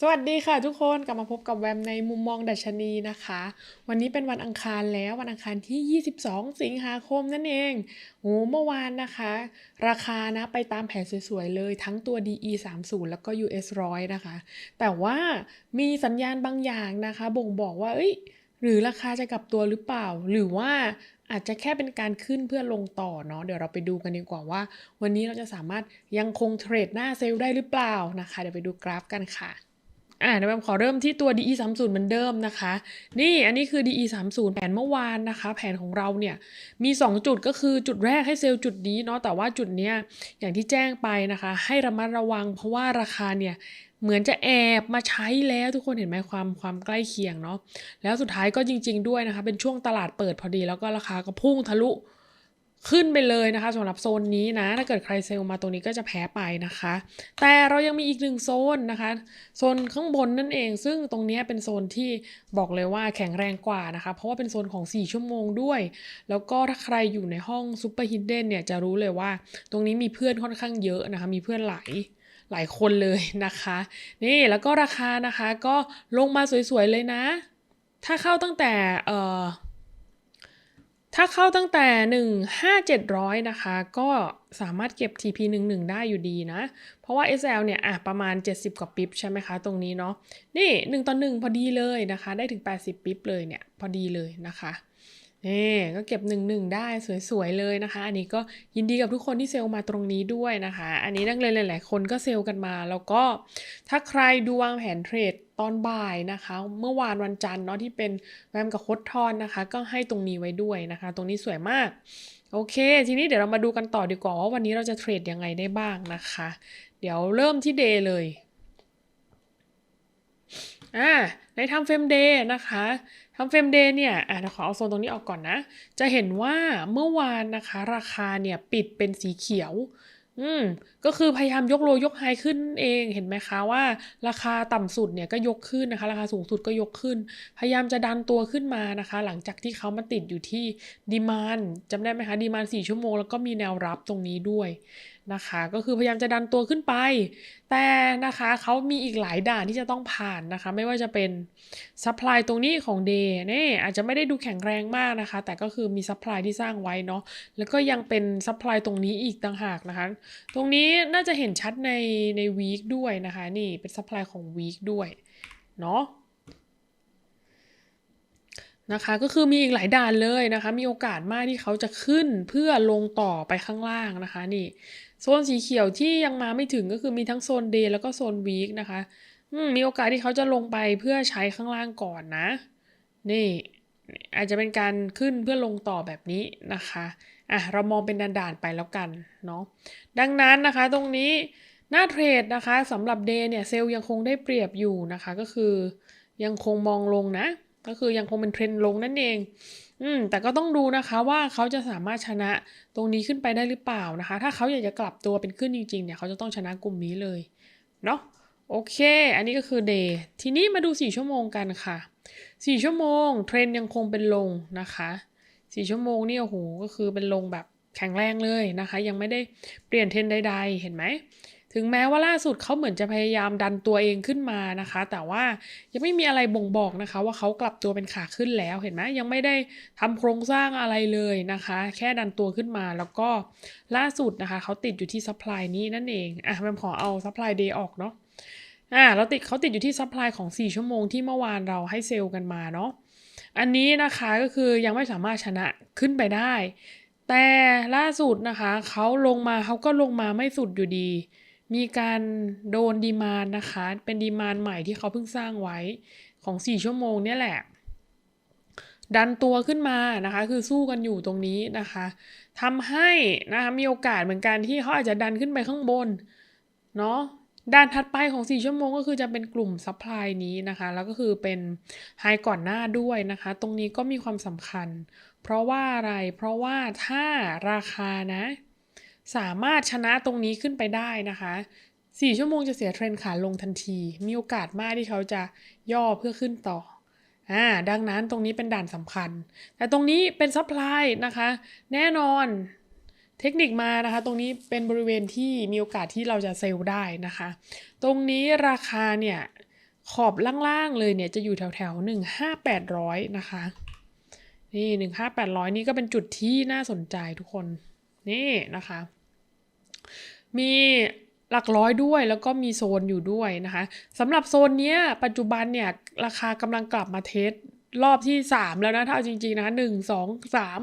สวัสดีค่ะทุกคนกลับมาพบกับแวมในมุมมองดัชนีนะคะ วันนี้เป็นวันอังคารแล้ววันอังคารที่ 22 สิงหาคมนั่นเองโอ้เมื่อวานนะคะ ราคานะไปตามแผนสวยๆเลยทั้งตัว DE 30แล้วก็ US 100นะคะ แต่ว่ามีสัญญาณบางอย่างนะคะ บ่งบอกว่า เอ้ย หรือราคาจะกลับตัวหรือเปล่า หรือว่าอาจจะแค่เป็นการขึ้นเพื่อลงต่อเนาะเดี๋ยวเราไปดูกันดีกว่าว่า วันนี้เราจะสามารถยังคงเทรดหน้าเซลล์ได้หรือเปล่านะคะ เดี๋ยวไปดูกราฟกันค่ะ อ่าเดี๋ยวแบมขอเริ่มที่ตัว DE 3 0เหมือนเดิมนะคะ นี่อันนี้คือ DE 3 0แผนเมื่อวานนะคะ แผนของเราเนี่ยมี 2 จุดก็คือจุดแรกให้เซลล์จุดนี้เนาะแต่ว่าจุดเนี้ยอย่างที่แจ้งไปนะคะ ให้ระมัดระวังเพราะว่าราคาเนี่ยเหมือนจะแอบมาใช้แล้วทุกคนเห็นไหมความความใกล้เคียงเนาะแล้วสุดท้ายก็จริง ๆ ด้วยนะคะ เป็นช่วงตลาดเปิดพอดีแล้วก็ราคาก็พุ่งทะลุ ขึ้นไปเลยนะคะสำหรับโซนนี้นะ ถ้าเกิดใครเซลล์มาตรงนี้ก็จะแพ้ไปนะคะ แต่เรายังมีอีกหนึ่งโซนนะคะโซนข้างบนนั่นเอง ซึ่งตรงนี้เป็นโซนที่บอกเลยว่าแข็งแรงกว่านะคะ เพราะว่าเป็นโซนของ 4 ชั่วโมงด้วย แล้วก็ถ้าใครอยู่ในห้องซูเปอร์ฮิดเด้นเนี่ยจะรู้เลยว่า ตรงนี้มีเพื่อนค่อนข้างเยอะนะคะ มีเพื่อนหลายหลายคนเลยนะคะ นี่แล้วก็ราคานะคะก็ลงมาสวยๆเลยนะ ถ้าเข้าตั้งแต่เอ่อ ถ้าเข้าตั้งแต่ 15700 นะคะ ก็สามารถเก็บ TP 11ได้อยู่ดีนะ เพราะว่า SL เนี่ยอะประมาณ 70 กว่าปิ๊บใช่ไหมคะ ตรงนี้เนาะนี่ 1 ต่อ 1 พอดีเลยนะคะ ได้ถึง 80 ปิ๊บเลยเนี่ย พอดีเลยนะคะ นี่ก็เก็บ1 1ได้สวยๆเลยนะคะ อันนี้ก็ยินดีกับทุกคนที่เซลล์มาตรงนี้ด้วยนะคะ อันนี้นักเรียนหลาย ๆ คนก็เซลล์กันมา แล้วก็ถ้าใครดูวางแผนเทรดตอนบ่ายนะคะ เมื่อวานวันจันทร์เนาะที่เป็นแวมกับโคดทอนนะคะ ก็ให้ตรงนี้ไว้ด้วยนะคะ ตรงนี้สวยมากโอเค ทีนี้เดี๋ยวเรามาดูกันต่อดีกว่าว่าวันนี้เราจะเทรดยังไงได้บ้างนะคะ เดี๋ยวเริ่มที่เดย์เลย อ่าในทำเฟรมเดย์นะคะทำเฟรมเดย์เนี่ยอ่าเดี๋ยวขอเอาโซนตรงนี้ออกก่อนนะ จะเห็นว่าเมื่อวานนะคะ ราคาเนี่ยปิดเป็นสีเขียวอืมก็คือพยายามยกโลยกไฮขึ้นเองเห็นไหมคะว่า ราคาต่ำสุดเนี่ยก็ยกขึ้นนะคะ ราคาสูงสุดก็ยกขึ้น พยายามจะดันตัวขึ้นมานะคะ หลังจากที่เขามาติดอยู่ที่ดีมานจำได้ไหมคะดีมานสี่ชั่วโมงแล้วก็มีแนวรับตรงนี้ด้วย นะคะ ก็คือพยายามจะดันตัวขึ้นไป แต่นะคะเขามีอีกหลายด่านที่จะต้องผ่านนะคะ ไม่ว่าจะเป็นซัพพลายตรงนี้ของเดย์นี่อาจจะไม่ได้ดูแข็งแรงมากนะคะ แต่ก็คือมีซัพพลายที่สร้างไว้เนาะแล้วก็ยังเป็นซัพพลายตรงนี้อีกต่างหากนะคะ ตรงนี้น่าจะเห็นชัดในในวีคด้วยนะคะ นี่เป็นซัพพลายของวีคด้วยเนาะ นะคะ ก็คือมีอีกหลายด่านเลยนะคะ มีโอกาสมากที่เขาจะขึ้นเพื่อลงต่อไปข้างล่างนะคะนี่โซนสีเขียวที่ยังมาไม่ถึงก็คือมีทั้งโซนเดย์แล้วก็โซนวีคนะคะมีโอกาสที่เขาจะลงไปเพื่อใช้ข้างล่างก่อนนะ นี่อาจจะเป็นการขึ้นเพื่อลงต่อแบบนี้นะคะอะเรามองเป็นด่านๆไปแล้วกันเนาะดังนั้นนะคะตรงนี้หน้าเทรดนะคะสำหรับเดย์เนี่ยเซลล์ยังคงได้เปรียบอยู่นะคะ ก็คือยังคงมองลงนะ ก็คือยังคงเป็นเทรนด์ลงนั่นเอง อืม แต่ก็ต้องดูนะคะว่าเขาจะสามารถชนะตรงนี้ขึ้นไปได้หรือเปล่านะคะ ถ้าเขาอยากจะกลับตัวเป็นขึ้นจริงๆเนี่ยเขาจะต้องชนะกลุ่มนี้เลย เนาะโอเค อันนี้ก็คือเดย์ทีนี้มาดู 4 ชั่วโมงกันค่ะ 4 ชั่วโมง เทรนยังคงเป็นลงนะคะ 4 ชั่วโมงนี่โอ้โหก็คือเป็นลงแบบแข็งแรงเลยนะคะ ยังไม่ได้เปลี่ยนเทรนใดๆ เห็นไหม ถึงแม้ว่าล่าสุดเขาเหมือนจะพยายามดันตัวเองขึ้นมานะคะ แต่ว่ายังไม่มีอะไรบ่งบอกนะคะ ว่าเขากลับตัวเป็นขาขึ้นแล้วเห็นไหมยังไม่ได้ทำโครงสร้างอะไรเลยนะคะ แค่ดันตัวขึ้นมาแล้วก็ล่าสุดนะคะเขาติดอยู่ที่ซัพพลายนี้นั่นเองอะแมมขอเอาซัพพลายเดย์ออกเนาะอ่าเราติดเขาติดอยู่ที่ซัพพลายของ 4 ชั่วโมงที่เมื่อวานเราให้เซลล์กันมาเนาะอันนี้นะคะก็คือยังไม่สามารถชนะขึ้นไปได้ แต่ล่าสุดนะคะเขาลงมาเขาก็ลงมาไม่สุดอยู่ดี มีการโดนดีมานนะคะ เป็นดีมานใหม่ที่เขาเพิ่งสร้างไว้ของ 4 ชั่วโมงเนี่ยแหละ ดันตัวขึ้นมานะคะ คือสู้กันอยู่ตรงนี้นะคะทำให้นะคะมีโอกาสเหมือนกันที่เขาอาจจะดันขึ้นไปข้างบนเนาะด้านถัดไปของ 4 ชั่วโมงก็คือจะเป็นกลุ่มซัพพลายนี้นะคะ แล้วก็คือเป็นไฮก่อนหน้าด้วยนะคะ ตรงนี้ก็มีความสำคัญ เพราะว่าอะไรเพราะว่าถ้าราคานะ สามารถชนะตรงนี้ขึ้นไปได้นะคะ4ชั่วโมงจะเสียเทรนขาลงทันที มีโอกาสมากที่เขาจะย่อเพื่อขึ้นต่ออ่าดังนั้นตรงนี้เป็นด่านสำคัญ แต่ตรงนี้เป็นซัพพลายนะคะ แน่นอนเทคนิคมานะคะ ตรงนี้เป็นบริเวณที่มีโอกาสที่เราจะเซลล์ได้นะคะ ตรงนี้ราคาเนี่ย ขอบล่างๆเลยเนี่ย จะอยู่แถวๆหนึ่งห้าแปดร้อยนะคะ นี่หนึ่งห้าแปดร้อยนี่ก็เป็นจุดที่น่าสนใจทุกคน นี่นะคะ มีหลักร้อยด้วยแล้วก็มีโซนอยู่ด้วยนะคะสำหรับโซนนี้ปัจจุบันเนี่ยราคากำลังกลับมาเทสรอบที่ 3 แล้วนะถ้าเอาจริงๆนะคะหนึ่งสองสาม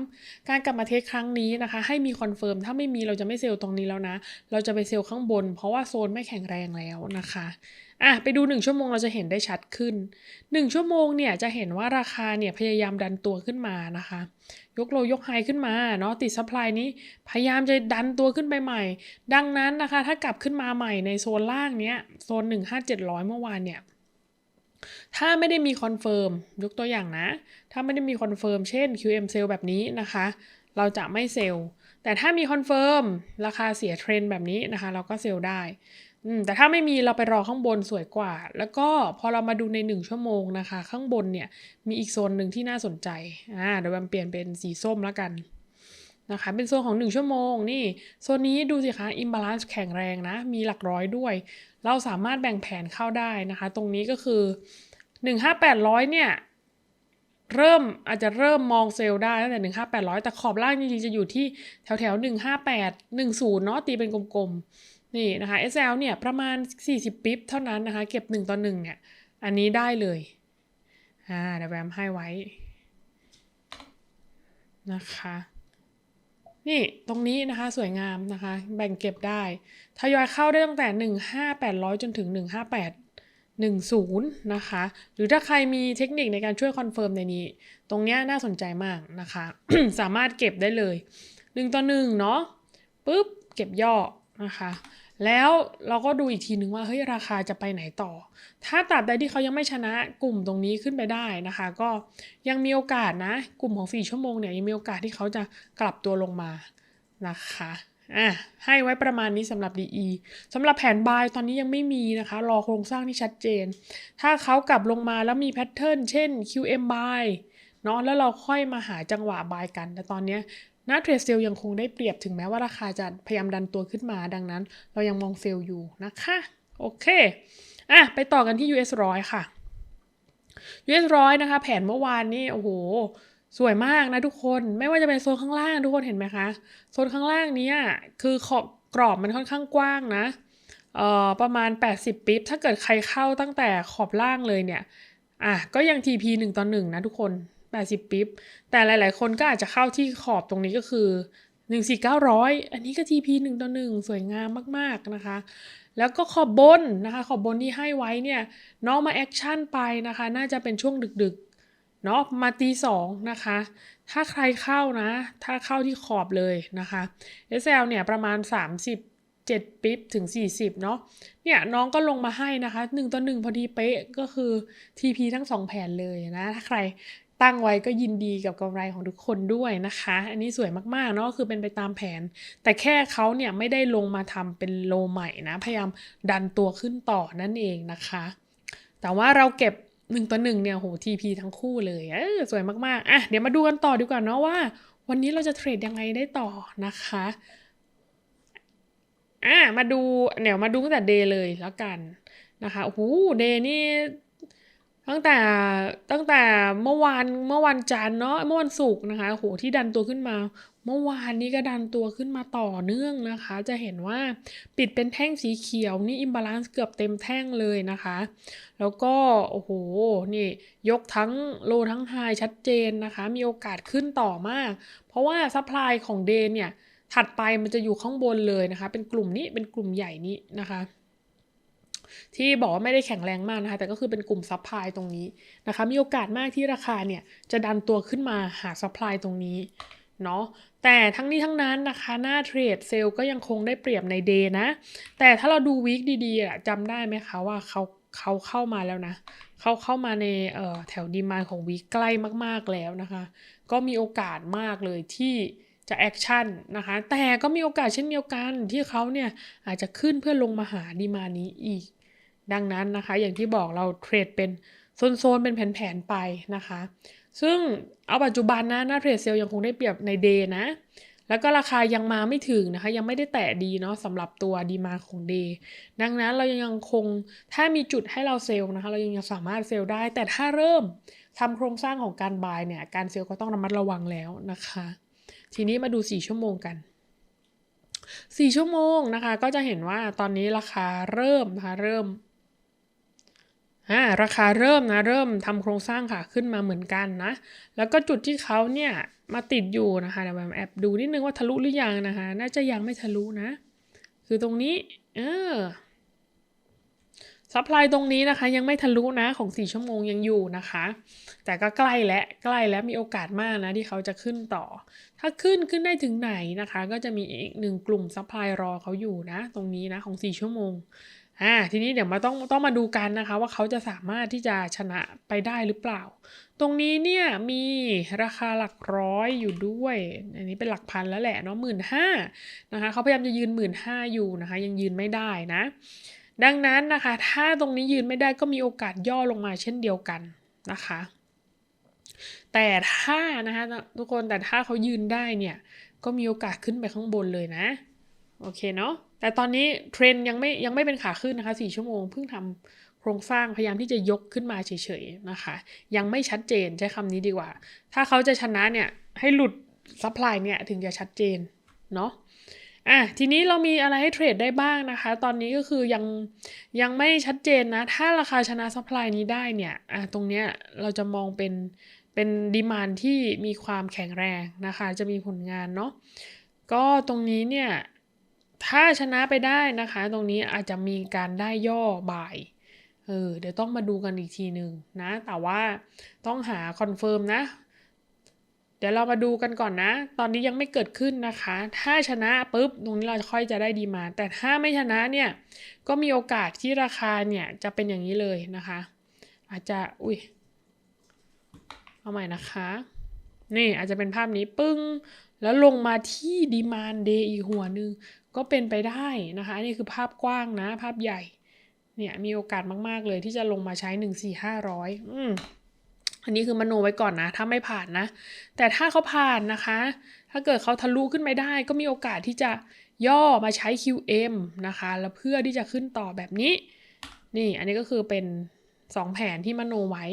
การกลับมาเทสครั้งนี้นะคะ ให้มีคอนเฟิร์มถ้าไม่มีเราจะไม่เซลล์ตรงนี้แล้วนะ เราจะไปเซลล์ข้างบน เพราะว่าโซนไม่แข็งแรงแล้วนะคะ อะไปดู 1 ชั่วโมงเราจะเห็นได้ชัดขึ้น 1 ชั่วโมงเนี่ยจะเห็นว่าราคาเนี่ยพยายามดันตัวขึ้นมานะคะ ยกโลยกไฮขึ้นมาเนาะติดซัพพลายนี้พยายามจะดันตัวขึ้นไปใหม่ ดังนั้นนะคะ ถ้ากลับขึ้นมาใหม่ในโซนล่างเนี้ยโซน 15700 เมื่อวานเนี่ยถ้าไม่ได้มีคอนเฟิร์มยกตัวอย่างนะ ถ้าไม่ได้มีคอนเฟิร์มเช่น QM เซลแบบนี้นะคะ เราจะไม่เซลล์แต่ถ้ามีคอนเฟิร์มราคาเสียเทรนแบบนี้นะคะ เราก็เซลล์ได้ อืมแต่ถ้าไม่มีเราไปรอข้างบนสวยกว่า แล้วก็พอเรามาดูใน 1 ชั่วโมงนะคะ ข้างบนเนี่ยมีอีกโซนหนึ่งที่น่าสนใจอ่าเดี๋ยวแบมเปลี่ยนเป็นสีส้มแล้วกันนะคะเป็นโซนของ 1 ชั่วโมงนี่โซนนี้ดูสิคะอิมบาลานซ์แข็งแรงนะ มีหลักร้อยด้วย เราสามารถแบ่งแผนเข้าได้นะคะ ตรงนี้ก็คือ 15800 เนี่ย เริ่มอาจจะเริ่มมองเซลล์ได้ตั้งแต่ 15800 แต่ขอบล่างจริงๆ จะอยู่ที่แถวแถว158 10 เนาะตีเป็นกลมๆ นี่นะคะ SL เนี่ยประมาณ 40 ปิ๊บเท่านั้นนะคะ เก็บ 1 ต่อ 1 เนี่ย อันนี้ได้เลย อ่าเดี๋ยวแวมให้ไว้ นะคะ นี่ตรงนี้นะคะสวยงามนะคะ แบ่งเก็บได้ ทยอยเข้าได้ตั้งแต่ 15800 จนถึง 158 10 นะคะ หรือถ้าใครมีเทคนิคในการช่วยคอนเฟิร์มในนี้ ตรงเนี้ยน่าสนใจมากนะคะ สามารถเก็บได้เลย 1 ต่อ 1 เนาะปุ๊บ เก็บย่อนะคะ แล้วเราก็ดูอีกทีนึงว่าเฮ้ยราคาจะไปไหนต่อ ถ้าตราบใดที่เขายังไม่ชนะกลุ่มตรงนี้ขึ้นไปได้นะคะ ก็ยังมีโอกาสนะ กลุ่มของ 4 ชั่วโมงเนี่ยยังมีโอกาสที่เขาจะกลับตัวลงมานะคะอะให้ไว้ประมาณนี้สำหรับ DE สำหรับแผนบายตอนนี้ยังไม่มีนะคะ รอโครงสร้างที่ชัดเจน ถ้าเขากลับลงมาแล้วมีแพทเทิร์นเช่น QM buy เนาะแล้วเราค่อยมาหาจังหวะบายกัน แต่ตอนนี้ ยนาเทรดเซลยังคงได้เปรียบถึงแม้ว่าราคาจะพยายามดันตัวขึ้นมาดังนั้น เรายังมองเซลอยู่นะคะ โอเคอะไปต่อกันที่ US ร้อยค่ะ US ร้อยนะคะ แผนเมื่อวานนี่โอ้โหสวยมากนะทุกคนไม่ว่าจะเป็นโซนข้างล่างทุกคนเห็นไหมคะ โซนข้างล่างนี้คือขอบกรอบมันค่อนข้างกว้างนะเอ่อประมาณ 80ปิ๊บถ้าเกิดใครเข้าตั้งแต่ขอบล่างเลยเนี่ยอะก็ยัง TP 1ต่อ1นะทุกคน 80ปิ๊บแต่หลาย ๆ คนก็อาจจะเข้าที่ขอบตรงนี้ก็คือ 14900 อันนี้ก็ TP 1ต่อ1สวยงามมาก ๆ นะคะ แล้วก็ขอบบนนะคะ ขอบบนที่ให้ไว้เนี่ยน้องมาแอคชั่นไปนะคะ น่าจะเป็นช่วงดึก ๆ เนาะมาตีสองนะคะ ถ้าใครเข้านะ ถ้าเข้าที่ขอบเลยนะคะ SL เนี่ยประมาณ37ปิ๊บถึง 40 เนาะ เนี่ยน้องก็ลงมาให้นะคะ 1ต่อ1พอดีเป๊ะก็คือ TP ทั้ง 2 แผนเลยนะ ถ้าใคร ตั้งไว้ก็ยินดีกับกำไรของทุกคนด้วยนะคะ อันนี้สวยมากๆเนาะคือเป็นไปตามแผน แต่แค่เขาเนี่ยไม่ได้ลงมาทำเป็นโลใหม่นะ พยายามดันตัวขึ้นต่อนั่นเองนะคะ แต่ว่าเราเก็บ1ต่อ1เนี่ยโห TP ทั้งคู่เลยเออสวยมากๆอะเดี๋ยวมาดูกันต่อดีกว่าเนาะว่า วันนี้เราจะเทรดยังไงได้ต่อนะคะอะมาดูเดี๋ยวมาดูตั้งแต่เดย์เลยแล้วกันนะคะโอ้โหเดย์นี่ ตั้งแต่ตั้งแต่เมื่อวานเมื่อวันจันทร์เนาะเมื่อวันศุกร์นะคะโหที่ดันตัวขึ้นมา เมื่อวานนี้ก็ดันตัวขึ้นมาต่อเนื่องนะคะ จะเห็นว่าปิดเป็นแท่งสีเขียวนี่อิมบาลานซ์เกือบเต็มแท่งเลยนะคะ แล้วก็โอ้โหนี่ยกทั้งโลทั้งไฮชัดเจนนะคะ มีโอกาสขึ้นต่อมาก เพราะว่าซัพพลายของเดย์เนี่ยถัดไปมันจะอยู่ข้างบนเลยนะคะ เป็นกลุ่มนี้เป็นกลุ่มใหญ่นี้นะคะ ที่บอกว่าไม่ได้แข็งแรงมากนะคะ แต่ก็คือเป็นกลุ่มซัพพลายตรงนี้นะคะ มีโอกาสมากที่ราคาเนี่ยจะดันตัวขึ้นมาหาซัพพลายตรงนี้เนาะแต่ทั้งนี้ทั้งนั้นนะคะ หน้าเทรดเซลล์ก็ยังคงได้เปรียบในเดย์นะ แต่ถ้าเราดูวีคดีๆอะจำได้ไหมคะว่าเขาเขาเข้ามาแล้วนะ เขาเข้ามาในแถวดีมานของวีคใกล้มากๆแล้วนะคะ ก็มีโอกาสมากเลยที่จะแอคชั่นนะคะ แต่ก็มีโอกาสเช่นเดียวกันที่เขาเนี่ยอาจจะขึ้นเพื่อลงมาหาดีมานี้อีก ดังนั้นนะคะ อย่างที่บอกเราเทรดเป็นโซนๆเป็นแผนๆไปนะคะ ซึ่งเอาปัจจุบันนะหน้าเทรดเซลล์ยังคงได้เปรียบในเดย์นะ แล้วก็ราคายังมาไม่ถึงนะคะ ยังไม่ได้แตะดีเนาะสำหรับตัวดีมาของ Day ดังนั้นเรายังคงถ้ามีจุดให้เราเซลล์นะคะ เรายังสามารถเซลล์ได้ แต่ถ้าเริ่มทำโครงสร้างของการบายเนี่ย การเซลล์ก็ต้องระมัดระวังแล้วนะคะ ทีนี้มาดู 4 ชั่วโมงกัน4ชั่วโมงนะคะ ก็จะเห็นว่าตอนนี้ราคาเริ่มนะคะเริ่ม อ่าราคาเริ่มนะเริ่มทำโครงสร้างค่ะขึ้นมาเหมือนกันนะ แล้วก็จุดที่เขาเนี่ยมาติดอยู่นะคะเดี๋ยวแบบแอบดูนิดนึงว่าทะลุหรือยังนะคะ น่าจะยังไม่ทะลุนะ คือตรงนี้เออซัพพลายตรงนี้นะคะ ยังไม่ทะลุนะของ 4 ชั่วโมงยังอยู่นะคะ แต่ก็ใกล้และใกล้แล้วมีโอกาสมากนะที่เขาจะขึ้นต่อ ถ้าขึ้นขึ้นได้ถึงไหนนะคะ ก็จะมีอีกหนึ่งกลุ่มซัพพลายรอเขาอยู่นะ ตรงนี้นะของ 4 ชั่วโมง อ่าทีนี้เดี๋ยวมาต้องต้องมาดูกันนะคะว่าเขาจะสามารถที่จะชนะไปได้หรือเปล่า ตรงนี้เนี่ยมีราคาหลักร้อยอยู่ด้วย อันนี้เป็นหลักพันแล้วแหละเนาะหมื่นห้านะคะเขาพยายามจะยืนหมื่นห้าอยู่นะคะ ยังยืนไม่ได้นะ ดังนั้นนะคะ ถ้าตรงนี้ยืนไม่ได้ก็มีโอกาสย่อลงมาเช่นเดียวกันนะคะแต่ถ้านะคะทุกคนแต่ถ้าเขายืนได้เนี่ย ก็มีโอกาสขึ้นไปข้างบนเลยนะ โอเคเนาะ แต่ตอนนี้เทรนด์ยังไม่ยังไม่เป็นขาขึ้นนะคะ 4 ชั่วโมงเพิ่งทำโครงสร้างพยายามที่จะยกขึ้นมาเฉยๆนะคะ ยังไม่ชัดเจนใช้คำนี้ดีกว่า ถ้าเขาจะชนะเนี่ยให้หลุดซัพพลายเนี่ยถึงจะชัดเจนเนาะอะทีนี้เรามีอะไรให้เทรดได้บ้างนะคะ ตอนนี้ก็คือยังยังไม่ชัดเจนนะ ถ้าราคาชนะซัพพลายนี้ได้เนี่ยอะตรงเนี้ยเราจะมองเป็นเป็นดีมานที่มีความแข็งแรงนะคะ จะมีผลงานเนาะก็ตรงนี้เนี่ย ถ้าชนะไปได้นะคะ ตรงนี้อาจจะมีการได้ย่อบ่ายเออเดี๋ยวต้องมาดูกันอีกทีหนึ่งนะ แต่ว่าต้องหาคอนเฟิร์มนะ เดี๋ยวเรามาดูกันก่อนนะ ตอนนี้ยังไม่เกิดขึ้นนะคะ ถ้าชนะปุ๊บตรงนี้เราค่อยจะได้ดีมา แต่ถ้าไม่ชนะเนี่ย ก็มีโอกาสที่ราคาเนี่ยจะเป็นอย่างนี้เลยนะคะ อาจจะอุ้ยเอาใหม่นะคะ นี่อาจจะเป็นภาพนี้ปึ้ง แล้วลงมาที่ดีมานเดย์อีกหัวหนึ่ง ก็เป็นไปได้นะคะอันนี่คือภาพกว้างนะ ภาพใหญ่ เนี่ยมีโอกาสมากๆเลยที่จะลงมาใช้หนึ่งสี่ห้าร้อยอืมอันนี้คือมโนไว้ก่อนนะ ถ้าไม่ผ่านนะ แต่ถ้าเขาผ่านนะคะ ถ้าเกิดเขาทะลุขึ้นไปได้ ก็มีโอกาสที่จะย่อมาใช้ QM นะคะ แล้วเพื่อที่จะขึ้นต่อแบบนี้ นี่อันนี้ก็คือเป็นสองแผนที่มโนไว้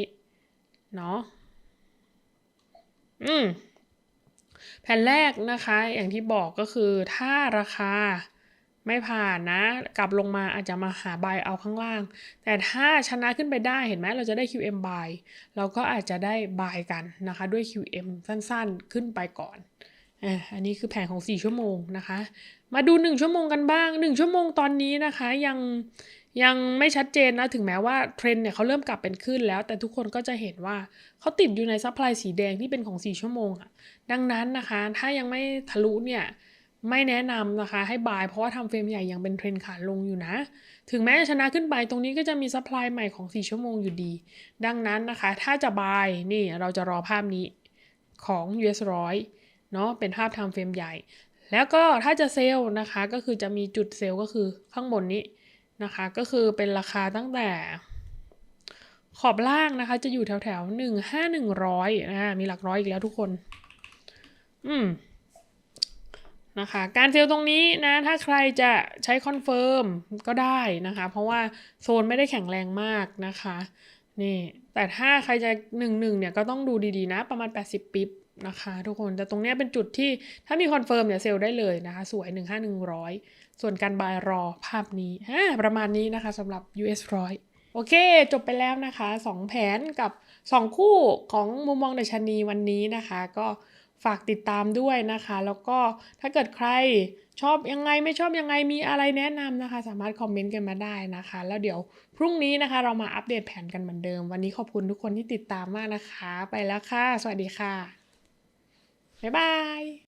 เนาะอืม แผ่นแรกนะคะอย่างที่บอกก็คือถ้าราคาไม่ผ่านนะ กลับลงมาอาจจะมาหาบายเอาข้างล่าง แต่ถ้าชนะขึ้นไปได้เห็นไหมเราจะได้ QM buy เราก็อาจจะได้บายกันนะคะ ด้วย QM สั้นๆ ขึ้นไปก่อนอันนี้คือแผนของ 4 ชั่วโมงนะคะ มาดู 1 ชั่วโมงกันบ้าง 1 ชั่วโมงตอนนี้นะคะ ยัง ยังไม่ชัดเจนนะ ถึงแม้ว่าเทรนด์เนี่ยเขาเริ่มกลับเป็นขึ้นแล้ว แต่ทุกคนก็จะเห็นว่าเขาติดอยู่ในซัพพลายสีแดงที่เป็นของ 4 ชั่วโมงอะดังนั้นนะคะ ถ้ายังไม่ทะลุเนี่ยไม่แนะนำนะคะ ให้บายเพราะว่าทำเฟรมใหญ่ยังเป็นเทรนขาลงอยู่นะ ถึงแม้จะชนะขึ้นไปตรงนี้ก็จะมีซัพพลายใหม่ของ 4 ชั่วโมงอยู่ดี ดังนั้นนะคะ ถ้าจะบายนี่เราจะรอภาพนี้ของ US ร้อยเนาะเป็นภาพทำเฟรมใหญ่ แล้วก็ถ้าจะเซลล์นะคะก็คือจะมีจุดเซลล์ก็คือข้างบนนี้ นะคะ ก็คือเป็นราคาตั้งแต่ ขอบล่างนะคะ จะอยู่แถวแถวหนึ่งห้าหนึ่งร้อยนะมีหลักร้อยอีกแล้วทุกคน อืมนะคะการเซลล์ตรงนี้นะถ้าใครจะใช้คอนเฟิร์มก็ได้นะคะ เพราะว่าโซนไม่ได้แข็งแรงมากนะคะนี่แต่ถ้าใครจะหนึ่งหนึ่งเนี่ยก็ต้องดูดีๆนะประมาณ 80 ปิ๊บนะคะ ทุกคนแต่ตรงนี้เป็นจุดที่ถ้ามีคอนเฟิร์มเนี่ยเซลล์ได้เลยนะคะ สวย 1 5 100 ส่วนการบายรอภาพนี้อ่าประมาณนี้นะคะสำหรับ US ร้อยโอเค จบไปแล้วนะคะ 2 แผนกับ 2 คู่ของมุมมองดัชนีวันนี้นะคะ ก็ฝากติดตามด้วยนะคะ แล้วก็ถ้าเกิดใครชอบยังไงไม่ชอบยังไงมีอะไรแนะนำนะคะ สามารถคอมเมนต์กันมาได้นะคะ แล้วเดี๋ยวพรุ่งนี้นะคะ เรามาอัปเดตแผนกันเหมือนเดิม วันนี้ขอบคุณทุกคนที่ติดตามมากนะคะ ไปแล้วค่ะ สวัสดีค่ะ บ๊ายบาย